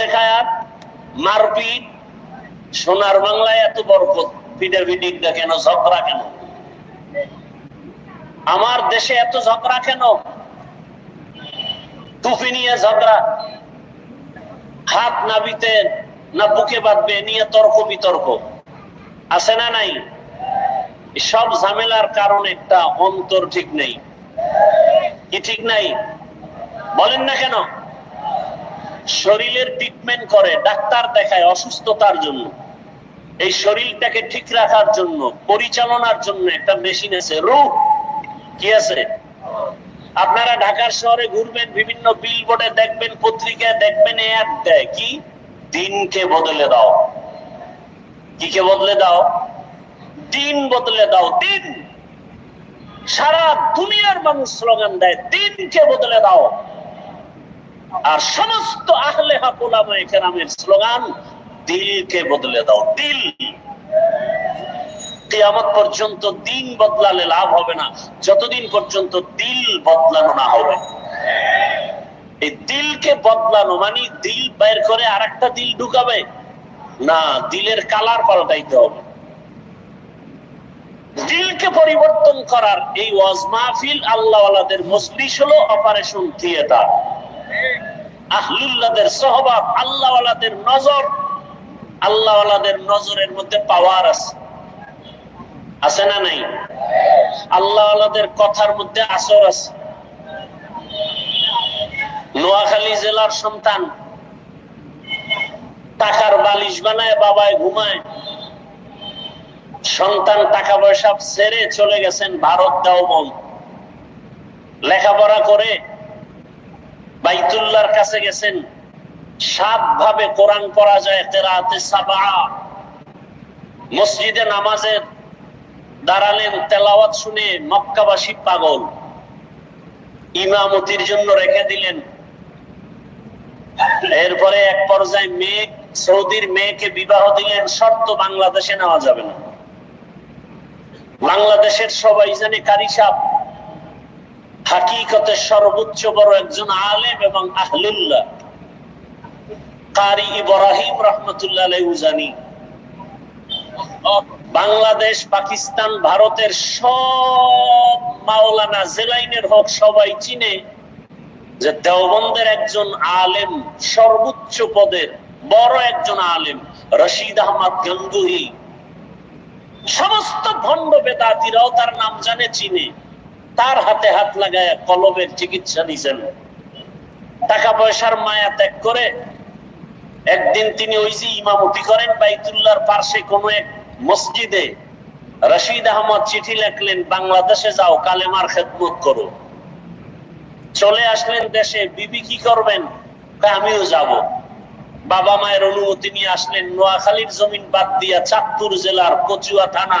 শেখায়াত, মারপিট, সোনার বাংলায় এত বরকত কেন, ঝগড়া কেন? আমার দেশে এত ঝগড়া কেন? টুপি নিয়ে ঝগড়া, হাত না বুকে বাঁধবে নিয়ে তর্ক, বিতর্ক। আছে না নাই? সব ঝামেলার কারণ একটা, অন্তর ঠিক নেই। কি ঠিক নাই? বলেন না কেন? শরীরের ট্রিটমেন্ট করে, ডাক্তার দেখায় অসুস্থতার জন্য। এই শরীরটাকে ঠিক রাখার জন্য, পরিচালনার জন্য একটা মেশিন আছে রূপ কি আছে? আপনারা ঢাকার শহরে ঘুরবেন, বিভিন্ন বিল বোর্ডে দেখবেন, পত্রিকায় দেখবেন এক দেয়। কি? দিনকে বদলে দাও। কি কে বদলে দাও? দিন বদলে দাও, দিন। সারা দুনিয়ার মানুষ স্লোগান দেয়, দিনকে বদলে দাও। আর সমস্ত আহলে কেরামের স্লোগান, দিলকে বদলে দাও, দিল। কিয়ামত পর্যন্ত দিন বদলালে লাভ হবে না, যতদিন পর্যন্ত দিল বদলানো না হবে। এই দিলকে বদলানো মানে দিল বের করে আর একটা দিল ঢুকাবে। না, দিলের কালার পাল্টাইতে হবে। দিলকে পরিবর্তন করার এই ওয়াজ মাহফিল আল্লাহওয়ালাদের মজলিস হলো অপারেশন থিয়েটার আহলুল্লাহদের সহবাব আল্লাহওয়ালাদের নজর, আল্লাহওয়ালাদের নজরের মধ্যে পাওয়ার আছে। আছে না নাই? আল্লাহওয়ালাদের কথার মধ্যে আসর আছে। নোয়াখালী জেলার সন্তান টাকার বালিশ বানায়, বাবায় ঘুমায়। সন্তান টাকা পয়সা ছেড়ে চলে গেছেন, ভারত দেওবন লেখাপড়া করে বাইতুল্লাহর কাছে গেছেন। সাত ভাবে কোরআন পড়া যায় তেরাতে সাবা। মসজিদে নামাজে দাঁড়ালেন, তেলাওয়াত শুনে মক্কাবাসী পাগল। ইমামতির জন্য রেখে দিলেন। এরপরে এক পর্যায়ে মেয়ে, সৌদির মেয়েকে বিবাহ দিলেন, শর্ত বাংলাদেশে নেওয়া যাবে না। বাংলাদেশের সবাই জানে কারি সাহ হাকিকতের সর্বোচ্চ বড় একজন আলেম এবং আহলুল্লাহ। কারি ইব্রাহিম রহমতুল্লাহ জানি বাংলাদেশ, পাকিস্তান, ভারতের সব মাওলানা জেলাইনের হোক সবাই চিনে যে দেওবন্দের একজন আলেম সর্বোচ্চ পদের বড় একজন আলেম রশিদ আহমদ গঙ্গুহি। সমস্ত ভণ্ড বেদাতিরাও তার নাম জানে, চিনে। তার হাতে হাত লাগায় কলবের চিকিৎসা দিয়েছেন টাকা পয়সার মায়া ত্যাগ করে একদিন তিনি ওই যে ইমামতি করেন বাইতুল্লাহর পার্শ্বে কোন এক মসজিদে রশিদ আহমদ চিঠি লেখলেন, বাংলাদেশে যাও, কালেমার খেদমত করো। চলে আসলেন দেশে, বিবি কি করবেন? আমিও যাব। বাবা মায়ের অনুমতি নিয়ে আসলেন, নোয়াখালীর জমিন বাদ দিয়া চাঁদপুর জেলার কচুয়া থানা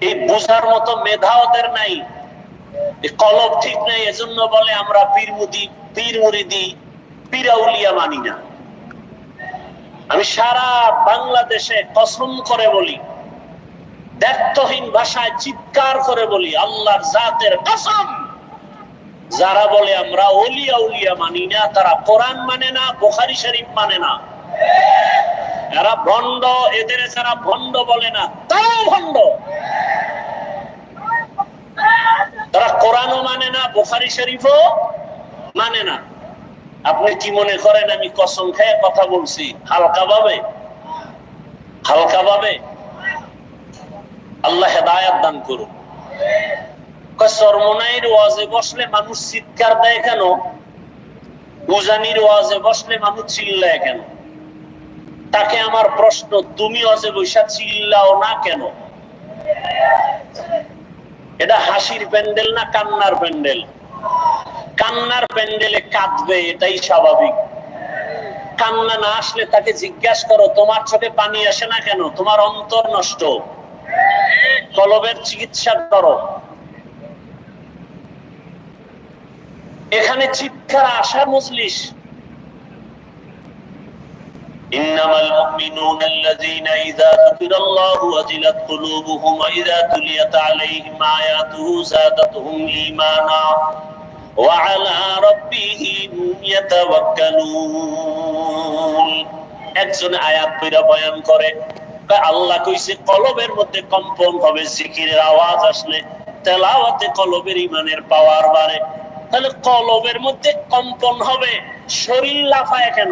এই বোঝার মতো মেধা ওদের নাই। কলব ঠিক নাই, এজন্য বলে আমরা পীর মুদি, পীর মুরিদি পীরাউলিয়া মানি না। আমি সারা বাংলাদেশে কসম করে বলি দ্ব্যর্থহীন ভাষায় চিৎকার করে বলি, আল্লাহর জাতের কসম। যারা বলে আমরা ওলিয়া উলিয়া মানি না, তারা কোরআন মানে না, বোখারি শরীফ মানে না। এরা ভণ্ড, এদের যারা ভণ্ড বলে না। তারাও ভণ্ড। তারা কোরআনও মানে না, বোখারি শরীফও মানে না। আপনি কি মনে করেন, আমি কসম খেয়ে কথা বলছি? হালকা ভাবে? হালকা ভাবে? আল্লাহ হেদায়াত দান করুন। সরমনাইর ওয়াজে বসলে মানুষ চিৎকার দেয় কেন? উজানির ওয়াজে বসলে মানুষ চিল্লায় কেন? তাকে আমার প্রশ্ন, তুমি ওয়াজে বৈশা চিল্লাও না কেন? এটা হাসির প্যান্ডেল না কান্নার প্যান্ডেল? কান্নার প্যান্ডেলে কাঁদবে, এটাই স্বাভাবিক। কান্না না আসলে তাকে জিজ্ঞাসা করো, তোমার চোখে পানি আসে না কেন? তোমার অন্তর নষ্ট। কলবের চিকিৎসা করো। এখানে চিৎকার আসা মজলিস। إنما المؤمنون الذين إذا ذكر الله وجلت قلوبهم وإذا تليت عليهم آياته زادتهم إيمانا وعلى ربهم يتوكلون একজন আয়াত পড়া বয়ান করে আল্লাহ কইছে কলবের মধ্যে কম্পন হবে জিকিরের আওয়াজ আসলে তেলাওয়াতে কলবের ইমানের পাওয়ার বাড়ে তাহলে কলবের মধ্যে কম্পন হবে শরীর লাফায় কেন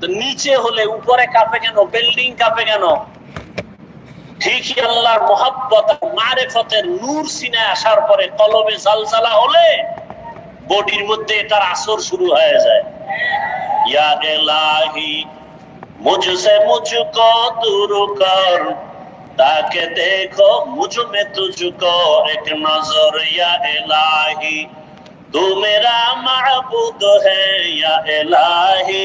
তো নিচে হলে, উপরে কাঁপে কেন? বিল্ডিং কাঁপে কেন? ঠিকই আল্লাহর মহাব্বত মারেফতের নূর সিনে আসার পরে কলবে জালজালা হলে বডির মধ্যে তার আসর শুরু হয়ে যায়। ইয়া এলাহি মুঝসে মুঝকো দূর কর, তাকে দেখো মুজু মে তুঝকো, এক নজর ইয়া এলাহি তু মেরা মাহবুদ হ্যাঁ ইয়া এলাহি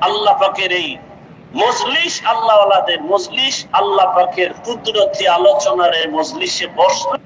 আল্লাহ পাকের এই মজলিস আল্লাহ মজলিস আল্লাহ পাকের কুদরতি আলোচনার এই মজলিসে বসলে